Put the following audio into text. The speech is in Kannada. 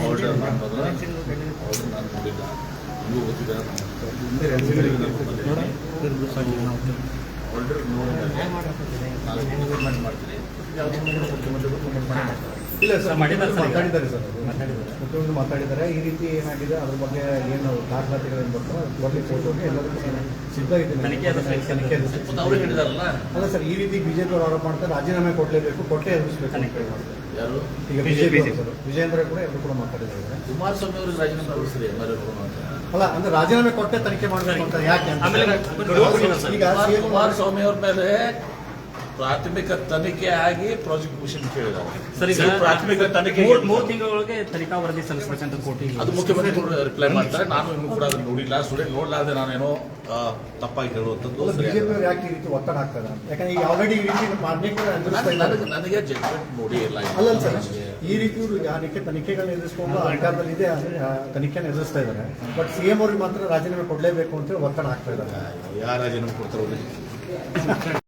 ಆರ್ಡರ್ ನಾನು ಮೊದಲ ಆರ್ಡರ್ ನಾನು ನೋಡಿಲ್ಲ ನೀವು ಗೊತ್ತಿದೆ ಆರ್ಡರ್ ನೋಡಿ ನಾನು ಇಂಪ್ಲಿಮೆಂಟ್ ಮಾಡ್ತೀನಿ ಯಾವುದೇ ಮುಖ್ಯಮಂತ್ರಿಗಳು comment ಮಾಡಿ ಮಾಡ್ತಾರೆ. ಇಲ್ಲ ಸರ್ ಮಾಡಿದ್ದಾರೆ ಸರ್ ಈಗ. ಮಾತಾಡಿದ್ದಾರೆ. ಈ ರೀತಿ ಏನಾಗಿದೆ? ಅದ್ರ ಬಗ್ಗೆ ಏನು ದಾಖಲಾತಿಗಳೇನು ಬರ್ತಾರೋ ಬರ್ಲಿಕ್ಕೆ ಕೊಟ್ಟು ಎಲ್ಲದಕ್ಕೂ ನಾನು ಸಿದ್ಧ ಇದ್ದೀನಿ ಅಲ್ಲ ಸರ್ ಈ ರೀತಿ ಬಿಜೆಪಿ ಅವರು ಆರೋಪ ಮಾಡ್ತಾರೆ ರಾಜೀನಾಮೆ ಕೊಡಲೇಬೇಕು ಕೊಟ್ಟೆ ಎದುರಿಸಬೇಕು ಈಗ ಬಿಜೆಪಿ ವಿಜೇಂದ್ರ ಕೂಡ ಎಲ್ಲರೂ ಕೂಡ ಮಾತಾಡಿದ್ದಾರೆ. ಕುಮಾರಸ್ವಾಮಿ ಅವರು ರಾಜೀನಾಮೆ ಅಲ್ಲ ಅಂದ್ರೆ ರಾಜೀನಾಮೆ ಕೊಟ್ಟೆ ತನಿಖೆ ಮಾಡಬೇಕು ಅಂತ ಯಾಕೆ ಈಗ ಕುಮಾರಸ್ವಾಮಿ ಅವ್ರ ಮೇಲೆ ಪ್ರಾಥಮಿಕ ತನಿಖೆ ಆಗಿ ಪ್ರಾಸಿಕ್ಯೂಷನ್ ಕೇಳಿದ್ದಾರೆ ಸರ್ ಪ್ರಾಥಮಿಕ ತನಿಖೆ ಮೂರು ತಿಂಗಳೊಳಗೆ ತನಿಖಾ ವರದಿ ಸಲ್ಲಿಸಬೇಕಂತ ಕೋರ್ಟಿಗೆ ಅದು ಮುಖ್ಯಮಂತ್ರಿಗಳು ರಿಪ್ಲೈ ಮಾಡ್ತಾರೆ. ನಾನು ಇನ್ನೂ ಕೂಡ ಅದನ್ನು ನೋಡಿಲ್ಲ. ಸ್ಟೂಡೆಂಟ್ ನೋಡ್ಲಾರ್ದೆ ನಾನೇನೋ ತಪ್ಪಾಗಿ ರೀತಿ ಒತ್ತಡ ಹಾಕ್ತಾರೆ ಯಾಕಂದ್ರೆ ಈಗ ಆಲ್ರೆಡಿ ಈ ರೀತಿ ನನಗೆ ಜಡ್ಜ್ಮೆಂಟ್ ನೋಡಿ ಇಲ್ಲ ಅಲ್ಲ ಸರ್ ಈ ರೀತಿ ಇವರು ಯಾರಕ್ಕೆ ತನಿಖೆಗಳನ್ನ ಎದುರಿಸ್ಕೊಂಡು ಅಧಿಕಾರದಲ್ಲಿ ಇದೆ ಆ, ತನಿಖೆನ ಎದುರಿಸ್ತಾ ಇದ್ದಾರೆ. ಬಟ್ ಸಿಎಂ ಅವ್ರಿಗೆ ಮಾತ್ರ ರಾಜೀನಾಮೆ ಕೊಡಲೇಬೇಕು ಅಂತ ಹೇಳಿ ಒತ್ತಡ ಹಾಕ್ತಾ ಇದ್ದಾರೆ. ಯಾರು ರಾಜೀನಾಮೆ ಕೊಡ್ತಾರೆ?